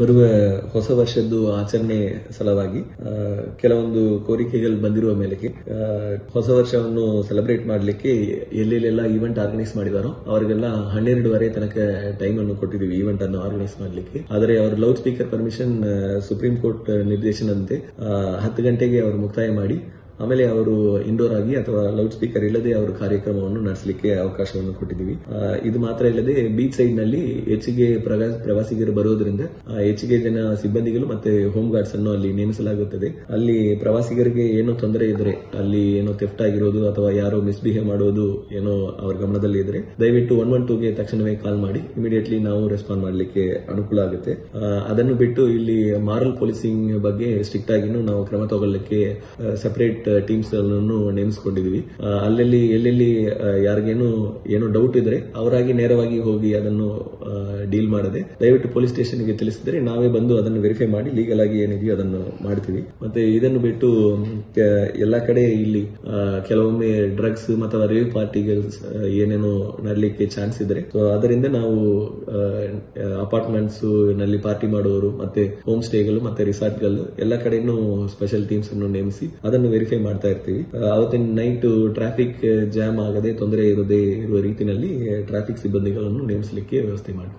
ಬರುವ ಹೊಸ ವರ್ಷದ್ದು ಆಚರಣೆ ಸಲುವಾಗಿ ಕೆಲವೊಂದು ಕೋರಿಕೆಗಳು ಬಂದಿರುವ ಮೇಲೆಗೆ ಹೊಸ ವರ್ಷವನ್ನು ಸೆಲೆಬ್ರೇಟ್ ಮಾಡಲಿಕ್ಕೆ ಎಲ್ಲೆಲ್ಲೆಲ್ಲ ಈವೆಂಟ್ ಆರ್ಗನೈಸ್ ಮಾಡಿದಾರೋ, ಅವರಿಗೆಲ್ಲ ಹನ್ನೆರಡುವರೆ ತನಕ ಟೈಮ್ ಅನ್ನು ಕೊಟ್ಟಿದ್ದೀವಿ ಈವೆಂಟ್ ಅನ್ನು ಆರ್ಗನೈಸ್ ಮಾಡಲಿಕ್ಕೆ. ಆದರೆ ಅವರ loudspeaker permission supreme court ನಿರ್ದೇಶನದಂತೆ ಹತ್ತು ಗಂಟೆಗೆ ಅವರು ಮುಕ್ತಾಯ ಮಾಡಿ ಆಮೇಲೆ ಅವರು ಇಂಡೋರ್ ಆಗಿ ಅಥವಾ ಲೌಡ್ ಸ್ಪೀಕರ್ ಇಲ್ಲದೆ ಅವರು ಕಾರ್ಯಕ್ರಮವನ್ನು ನಡೆಸಲಿಕ್ಕೆ ಅವಕಾಶವನ್ನು ಕೊಟ್ಟಿದ್ದೀವಿ. ಇದು ಮಾತ್ರ ಇಲ್ಲದೆ ಬೀಚ್ ಸೈಡ್ನಲ್ಲಿ ಹೆಚ್ಚಿಗೆ ಪ್ರವಾಸ- ಪ್ರವಾಸಿಗರು ಬರೋದ್ರಿಂದ ಹೆಚ್ಚಿಗೆ ಜನ ಸಿಬ್ಬಂದಿಗಳು ಮತ್ತೆ ಹೋಮ್ ಗಾರ್ಡ್ಸ್ ಅನ್ನು ಅಲ್ಲಿ ನೇಮಿಸಲಾಗುತ್ತದೆ. ಅಲ್ಲಿ ಪ್ರವಾಸಿಗರಿಗೆ ಏನೋ ತೊಂದರೆ ಇದ್ರೆ, ಅಲ್ಲಿ ಏನೋ ಥೆಫ್ಟ್ ಆಗಿರೋದು ಅಥವಾ ಯಾರೋ ಮಿಸ್ಬಿಹೇವ್ ಮಾಡೋದು ಏನೋ ಅವರ ಗಮನದಲ್ಲಿ ಇದ್ರೆ, ದಯವಿಟ್ಟು ಒನ್ ಒನ್ ಟೂಗೆ ತಕ್ಷಣವೇ ಕಾಲ್ ಮಾಡಿ. ಇಮಿಡಿಯೇಟ್ಲಿ ನಾವು ರೆಸ್ಪಾಂಡ್ ಮಾಡಲಿಕ್ಕೆ ಅನುಕೂಲ ಆಗುತ್ತೆ. ಅದನ್ನು ಬಿಟ್ಟು ಇಲ್ಲಿ ಮಾರಲ್ ಪೊಲೀಸಿಂಗ್ ಬಗ್ಗೆ ಸ್ಟ್ರಿಕ್ಟ್ ಆಗಿನೂ ನಾವು ಕ್ರಮ ತಗೊಳ್ಳಿಕ್ಕೆ ಸಪರೇಟ್ ಟೀಮ್ಸ್ ಅನ್ನು ಅಲ್ಲಲ್ಲಿ ಆ, ಅಲ್ಲೆಲ್ಲಿ ಎಲ್ಲೆಲ್ಲಿ ಯಾರಿಗೇನು ಏನೋ ಡೌಟ್ ಇದ್ರೆ ಅವರಾಗಿ ನೇರವಾಗಿ ಹೋಗಿ ಅದನ್ನು ಡೀಲ್ ಮಾಡದೆ ದಯವಿಟ್ಟು ಪೊಲೀಸ್ ಸ್ಟೇಷನ್ಗೆ ತಿಳಿಸಿದ್ರೆ ನಾವೇ ಬಂದು ಅದನ್ನು ವೆರಿಫೈ ಮಾಡಿ ಲೀಗಲ್ ಆಗಿ ಏನಿದೆಯೋ ಅದನ್ನು ಮಾಡ್ತೀವಿ. ಮತ್ತೆ ಇದನ್ನು ಬಿಟ್ಟು ಎಲ್ಲ ಕಡೆ ಇಲ್ಲಿ ಕೆಲವೊಮ್ಮೆ ಡ್ರಗ್ಸ್ ಅಥವಾ ರೇವ್ ಪಾರ್ಟಿಗಳು ಏನೇನೋ ನಡಲಿಕ್ಕೆ ಚಾನ್ಸ್ ಇದ್ರೆ ಸೊ ಅದರಿಂದ ನಾವು ಅಪಾರ್ಟ್ಮೆಂಟ್ಸ್ನಲ್ಲಿ ಪಾರ್ಟಿ ಮಾಡುವವರು ಮತ್ತೆ ಹೋಮ್ ಸ್ಟೇಗಳು ಮತ್ತೆ ರಿಸಾರ್ಟ್ಗಳು ಎಲ್ಲ ಕಡೆನೂ ಸ್ಪೆಷಲ್ ಟೀಮ್ಸ್ ಅನ್ನು ನೇಮಿಸಿ ಅದನ್ನು ವೆರಿಫೈ ಮಾಡ್ತಾ ಇರ್ತೀವಿ. ಅವತ್ತಿನ ನೈಟ್ ಟ್ರಾಫಿಕ್ ಜಾಮ್ ಆಗದೆ ತೊಂದರೆ ಇರದೇ ಇರುವ ರೀತಿಯಲ್ಲಿ ಟ್ರಾಫಿಕ್ ಸಿಬ್ಬಂದಿಗಳನ್ನು ನೇಮಿಸಲಿಕ್ಕೆ ವ್ಯವಸ್ಥೆ ಮಾಡಿ